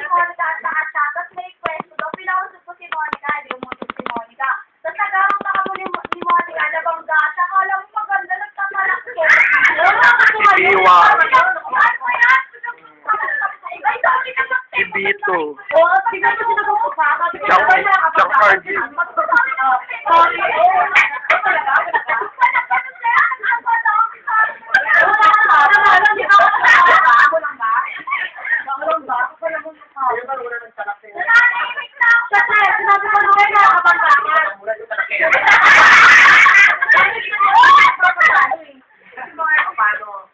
si Monica at saka siya. Tapos may question daw. Pinausap ko si Monica, hindi umutot si Monica. Tapos nagkaroon pa kamo ni, ni Monica, nabangga siya. Kala mo maganda, nagtatalak ko. Iwa. Ay, sorry na Si Bito. Oo, tingnan mo sila kung pa. Chuck- Chuck Hardy. Sorry.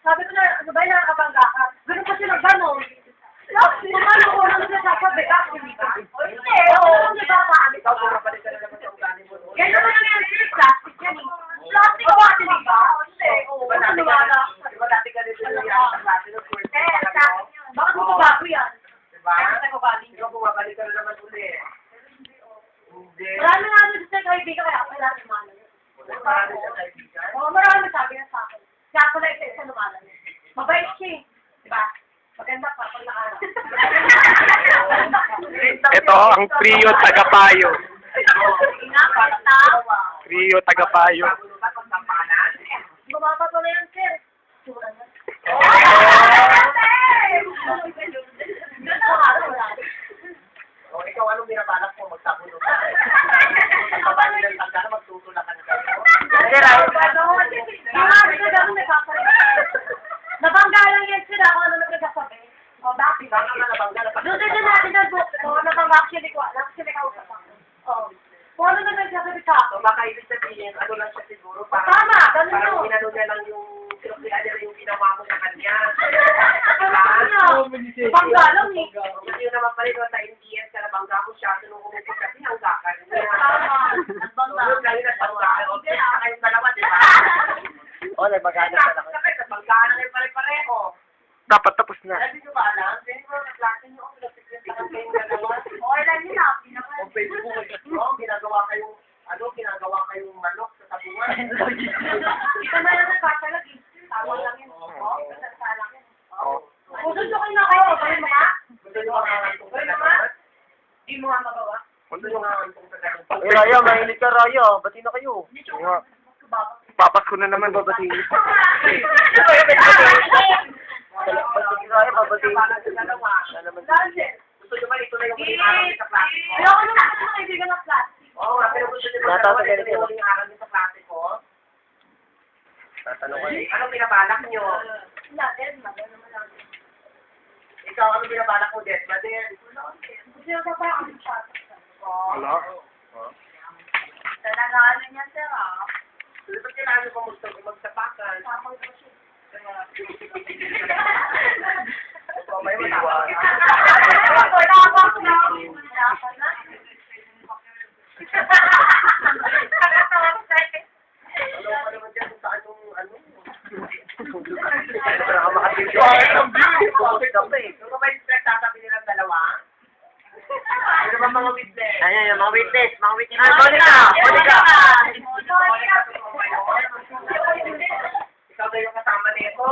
Sabi ko na, ano ba nakakabangga ka? Ganun pa siya nagganon. Kumano ko lang siya sasabi ka, hindi ka. Hindi, oo, hindi ba maalit ka? Yan naman ang yan, sir, plastic yan eh. Plastic ba, hindi ba? Hindi, oo, maniwala. Eh, sa akin yun. Bakit mo bago yan? Kaya sa ko galing. Marami nga ano sa kaibigan kaya ako kailangan lumalan. Oo, marami sabi na sa akin. Na isa-isa lumalan. Mabait siya eh. Diba? Maganda pa pag nakarap. Ito ang trio tagapayo. Trio tagapayo. Bumaba ko na yan, sir. Sura na. O, ikaw, anong binabalak mo? Magtabulo ka? Kapag ng tanggal, magtutulakan ka. Nabangga lang yan ano nagkasabi. O, bakit? Baka nabangga na Doon din natin na book ko, nabangga actually ko, actually kausap ako. O, kung ano na nagsasabi sa So, akin. baka ibig sabihin, ano lang siya siguro, parang, Tama, ganun parang yun. inano niya lang yung, sinukila niya yung ginawa mo sa kanya. Ano? Bangga lang eh. Yun naman pala, sa NDS, ka nabangga mo siya, nung umupo kasi, hangga ka. Tama. Nagbangga. Yun lang yung nabangga. O, kaya kayong dalawa, di ba? Oh, nagmagana Tapos kasi, nabangga na kayo pare-pareho. Dapat tapos na. Hindi ko ba alam? Hindi ko na klase niyo, ang pinagpipit lang kayong dalawa. Okay lang yun ah. Ginagawa kayong, ano, ginagawa kayong manok sa tabungan. Ito na lang nagkasalag eh. Tama lang yun. O, kasasa lang yun. Oh. Kung susukin na kayo. Gusto niyo makakantong sa Gawin mo nga. Magawa. Eh, Raya, mahilig ka, Raya. Bati na kayo. Oo nga. Papasko na naman, babati. Raya, babati. Gusto niyo ba ito na yung huling araw niyo sa klase ko? Ayoko na lang sa kaibigan ng klase. Oo nga, pero gusto na ko. ko? Tatanong ko eh. Anong niyo? Natin, natin naman natin. Ikaw, anong binabalak mo, Desma? Din? Gusto yung kapag ang chat. Wala. Talaga ano niya, sir, ah. Ano ba kailangan magsapakan? Tama ko. Ikaw ba yung matawag? Wala pa ako na. Wala pa na. Ano pa naman dyan kung saan yung ano? Baka makatindi. Ay, ang beauty. Bakit ka pa eh. Yung ba yung nagtatabi nilang dalawa? Ano ba mga witness? Ayan, yung mga witness, mga witness. Ah, Monica! Monica! Ikaw ba yung kasama nito?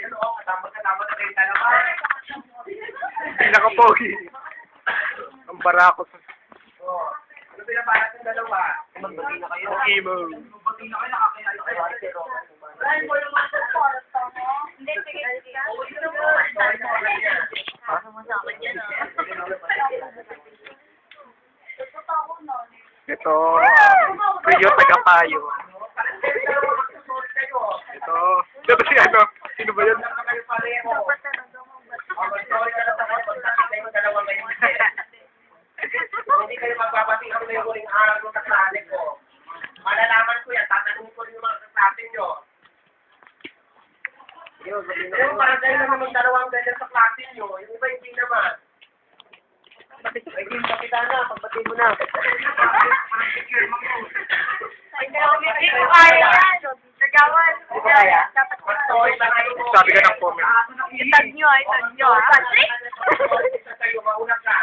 Yan o, kasama kasama na kayong dalawa. Pinaka-pogi. Ang barakot. Oh, ano pinapalat ng dalawa? Magbagi na kayo. Okay mo. Magbagi na kayo, nakakilala kayo. Ay, Ay, mo yung masuporta mo. Hindi, sige, sige. Ha? sa akin yan, ah. Totoo ako nun. Ito, Rio Tagapayo. Ito, ito si ano, sino ba yun? Hindi kayo magbabati ako na yung huling araw ng kaklase ko. Malalaman ko yan, tatanungin ko yung mga kaklase nyo. Yung parang kayo naman ng dalawang ganyan sa klase nyo, yung iba hindi naman. Ay, game kapitana, pagbati mo na. Hindi ko kaya yan. Nagawan. Hindi ko kaya? Na. Sabi ka ng comment. Itag nyo, itag nyo. ka.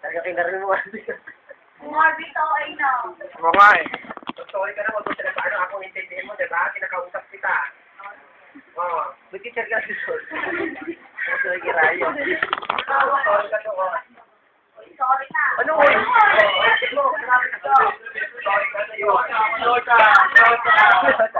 Talaga kinarin mo. Marvin, okay na. Oo nga eh. Mag-sorry ka na, paano ako intindihin mo, di ba? Kinakausap kita. Oo. Ba't teacher ka si Sol? Girayo. Sorry na. Ano oy? Sorry ka doon. Sorry ka. Sorry ka.